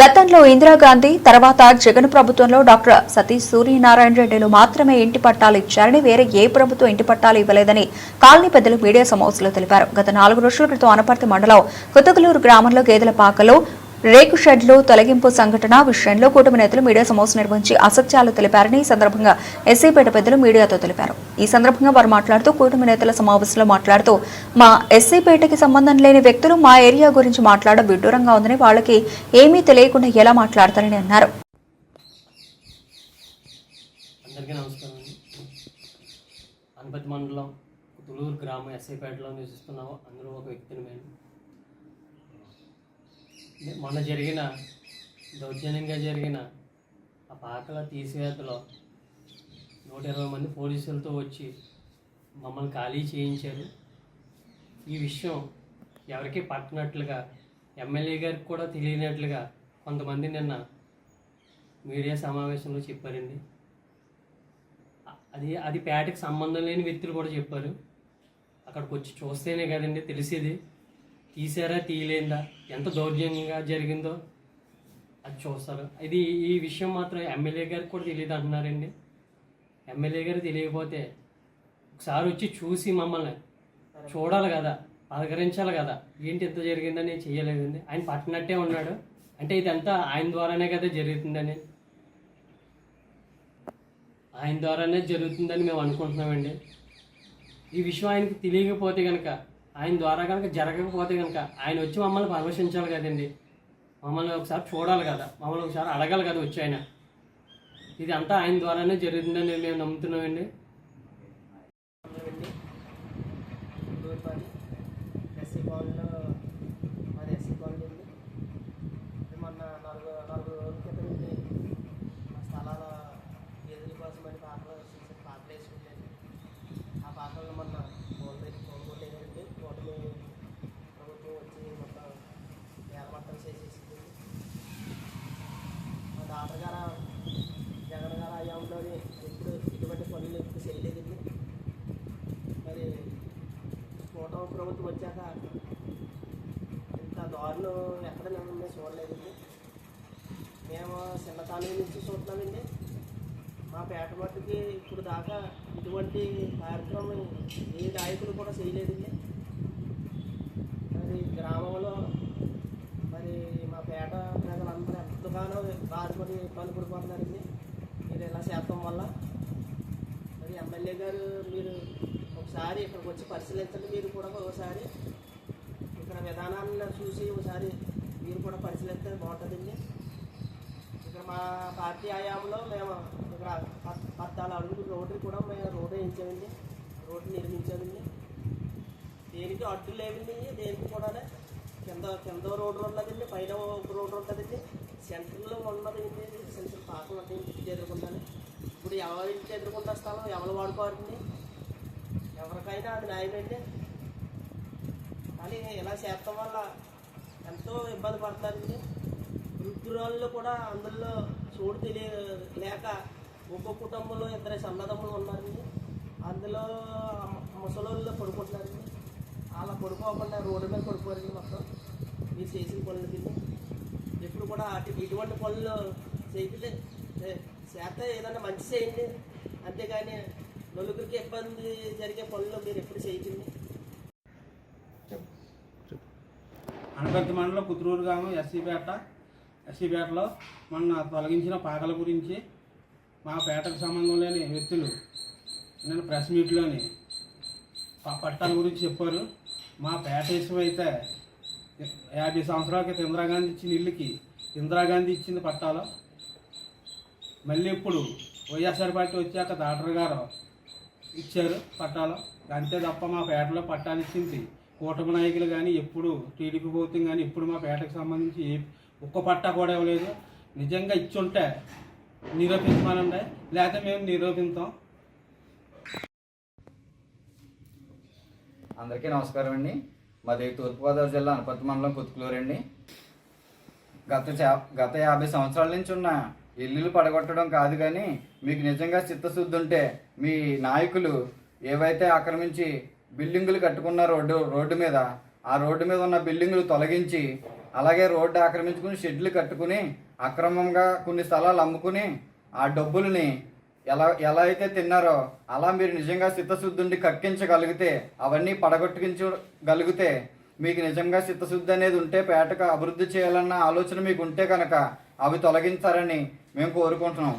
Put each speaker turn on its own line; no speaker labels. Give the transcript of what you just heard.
గతంలో ఇందిరాగాంధీ తర్వాత జగన్ ప్రభుత్వంలో డాక్టర్ సతీష్ సూర్యనారాయణ రెడ్డిలు మాత్రమే ఇంటి పట్టాలు ఇచ్చారని వేరే ఏ ప్రభుత్వం ఇంటి పట్టాలు ఇవ్వలేదని కాలనీ పెద్దలు మీడియా సమావేశంలో తెలిపారు. గత నాలుగు రోజుల క్రితం అనపర్తి మండలం కుతకలూరు గ్రామంలో గేదెల పాకలో రేకు షెడ్లు తొలగింపు సంఘటన విషయంలో కూటమి నేతలు మీడియా సమావేశం నిర్వహించి అసత్యాలు తెలిపారని ఈ సందర్భంగా ఎస్సీపేట పెద్దలు మీడియాతో తెలిపారు. ఈ సందర్భంగా వారు మాట్లాడుతూ కూటమి నేతల సమావేశంలో మాట్లాడుతూ మా ఎస్సీపేటకి సంబంధం లేని వ్యక్తులు మా ఏరియా గురించి మాట్లాడడం విడ్డూరంగా ఉందని వాళ్ళకి ఏమీ తెలియకుండా ఎలా మాట్లాడతారని అన్నారు.
మండలం ఎస్ఐపేటలో నివసిస్తున్నాము. అందులో ఒక వ్యక్తిని మేము మొన్న జరిగిన దౌర్జన్యంగా జరిగిన ఆ పాకల తీసివేతలో నూట ఇరవై మంది పోలీసులతో వచ్చి మమ్మల్ని ఖాళీ చేయించారు. ఈ విషయం ఎవరికి పట్టనట్లుగా ఎమ్మెల్యే గారికి కూడా తెలియనట్లుగా కొంతమంది నిన్న మీడియా సమావేశంలో చెప్పారండి. అది అది పేటకి సంబంధం లేని వ్యక్తులు కూడా చెప్పారు. అక్కడికి వచ్చి చూస్తేనే కదండి తెలిసేది. తీసారా తీయలేదా? ఎంత దౌర్జన్యంగా జరిగిందో అది చూస్తారు. ఇది ఈ విషయం మాత్రం ఎమ్మెల్యే గారికి కూడా తెలియదు అంటున్నారండి. ఎమ్మెల్యే గారు తెలియకపోతే ఒకసారి వచ్చి చూసి మమ్మల్ని చూడాలి కదా పలకరించాలి కదా ఏంటి ఎంత జరిగిందని చేయలేదండి. ఆయన పట్టినట్టే ఉన్నాడు. అంటే ఇదంతా ఆయన ద్వారానే కదా జరుగుతుందని. ఆయన ద్వారానే జరుగుతుందని మేము అనుకుంటున్నామండి. ఈ విషయం ఆయనకి తెలియకపోతే కనుక ఆయన ద్వారా కనుక జరగకపోతే కనుక ఆయన వచ్చి మమ్మల్ని పరామర్శించాలి కదండి. మమ్మల్ని ఒకసారి చూడాలి కదా. మమ్మల్ని ఒకసారి అడగాలి కదా వచ్చి ఆయన. ఇది అంతా ఆయన ద్వారానే జరుగుతుందని మేము నమ్ముతున్నామండి.
ఎస్సీ కాలనీలో మాది ఎస్సీ కాలనీ ఉంది ఇది మొన్న నాలుగు నాలుగు రోజుల క్రితం నుండి మా స్థలాల ఎదురు కోసం అని పాటలు వేసి పాటలు వేసుకుంటాను ఆ పాటలను మొన్న కోల్పోయి కోల్పోలేదండి కూటమి ప్రభుత్వం వచ్చి మొత్తం ఏలమట్టం చేసేసింది మా తాతగారు జగన్ గారు హయాంలోని ఎప్పుడు ఇటువంటి పనులు ఎప్పుడు చేయలేదండి మరి కూటమి ప్రభుత్వం వచ్చాక ఇంత దారుణం ఎక్కడ మేము మేము చూడలేదండి. మేము చిన్నతనం నుంచి చూస్తున్నామండి. మా పేట మట్టుకి ఇప్పుడు దాకా ఇటువంటి కార్యక్రమం ఏ నాయకులు కూడా చేయలేదండి. మరి గ్రామంలో మరి మా పేట ప్రజలందరూ ఎంతగానో బాధపడి ఇబ్బంది పడిపోతున్నారండి మీరు ఇలా చేస్తాం వల్ల. మరి ఎమ్మెల్యే గారు మీరు ఒకసారి ఇక్కడికి వచ్చి పరిశీలించండి. మీరు కూడా ఒకసారి ఇక్కడ విధానాన్ని చూసి ఒకసారి కూడా పరిశీలిస్తే బాగుంటుందండి. ఇక్కడ మా పార్టీ హయాంలో మేము ఇక్కడ పద్నాలుగు అడుగులు రోడ్డు కూడా మేము రోడ్డు వేయించామండి. రోడ్డు నిర్మించామండి. దేనికి అడ్డు లేవండి దేనికి కూడా కింద కింద రోడ్డు ఉన్నదండి పైన ఒక రోడ్డు ఉంటుందండి సెంటర్లో ఉన్నదండి సెంటర్ పాకం అంటే ఇంటికి ఎదుర్కొంటాను ఇప్పుడు ఎవరి ఇంటికి ఎదుర్కొంటే స్థలం ఎవరు వాడుకోవాలండి? ఎవరికైనా అది న్యాయమండి. కానీ ఇలా చేస్తాం వల్ల ఎంతో ఇబ్బంది పడతారండి. వృద్ధురాళ్ళు కూడా అందులో చోటు తెలియ లేక ఒక్కొక్క కుటుంబంలో ఇద్దరు సన్నదమ్ములు ఉన్నారండి. అందులో ముసలోళ్ళు పడుకుంటున్నారండి. అలా పడుకోకుండా రోడ్డు మీద పడుకోరండి మొత్తం. మీరు చేసిన పనులు తిని. ఎప్పుడు కూడా అటు ఇటువంటి పనులు చేయకపోతే చేస్తే ఏదైనా మంచి చేయండి. అంతేగాని నలుగురికి ఇబ్బంది జరిగే పనులు మీరు ఎప్పుడు చేయకండి.
అనపర్తి మండలం కుతురూరు గ్రామం ఎస్సీపేట. ఎస్సీపేటలో మొన్న తొలగించిన పాకల గురించి మా పేటకు సంబంధం లేని వ్యక్తులు నేను ప్రెస్ మీట్లోని పట్టాల గురించి చెప్పారు. మా పేట విషయం అయితే యాభై సంవత్సరాల క్రితం ఇందిరాగాంధీ ఇచ్చిన ఇల్లుకి ఇందిరాగాంధీ ఇచ్చింది పట్టాలు. మళ్ళీ ఇప్పుడు వైఎస్ఆర్ పార్టీ వచ్చాక డాక్టర్ గారు ఇచ్చారు పట్టాలు. అంతే తప్ప మా పేటలో పట్టాలు ఇచ్చింది కూటమి నాయకులు కానీ ఎప్పుడు టీడీపీ ప్రభుత్వం కానీ ఎప్పుడు మా పేటకు సంబంధించి ఏ ఒక్క పట్టా కూడా ఇవ్వలేదు. నిజంగా ఇచ్చుంటే నిరూపించమనండి. లేకపోతే మేము నిరూపిస్తాం
అందరికీ నమస్కారం అండి. మాది తూర్పుగోదావరి జిల్లా అనపర్తి మండలం కుతుకులూరు అండి. గత గత యాభై సంవత్సరాల నుంచి ఉన్న ఇల్లులు పడగొట్టడం కాదు కానీ మీకు నిజంగా చిత్తశుద్ధి ఉంటే మీ నాయకులు ఏవైతే ఆక్రమించి బిల్డింగులు కట్టుకున్న రోడ్డు రోడ్డు మీద. ఆ రోడ్డు మీద ఉన్న బిల్డింగులు తొలగించి అలాగే రోడ్డు ఆక్రమించుకుని షెడ్లు కట్టుకుని అక్రమంగా కొన్ని స్థలాలు అమ్ముకుని ఆ డబ్బుల్ని ఎలా ఎలా అయితే తిన్నారో అలా మీరు నిజంగా చిత్తశుద్ధుండి కక్కించగలిగితే అవన్నీ పడగొట్టుకించగలిగితే మీకు నిజంగా చిత్తశుద్ధి అనేది ఉంటే పేటకు అభివృద్ధి చేయాలన్న ఆలోచన మీకు ఉంటే కనుక అవి తొలగించారని మేము కోరుకుంటున్నాం.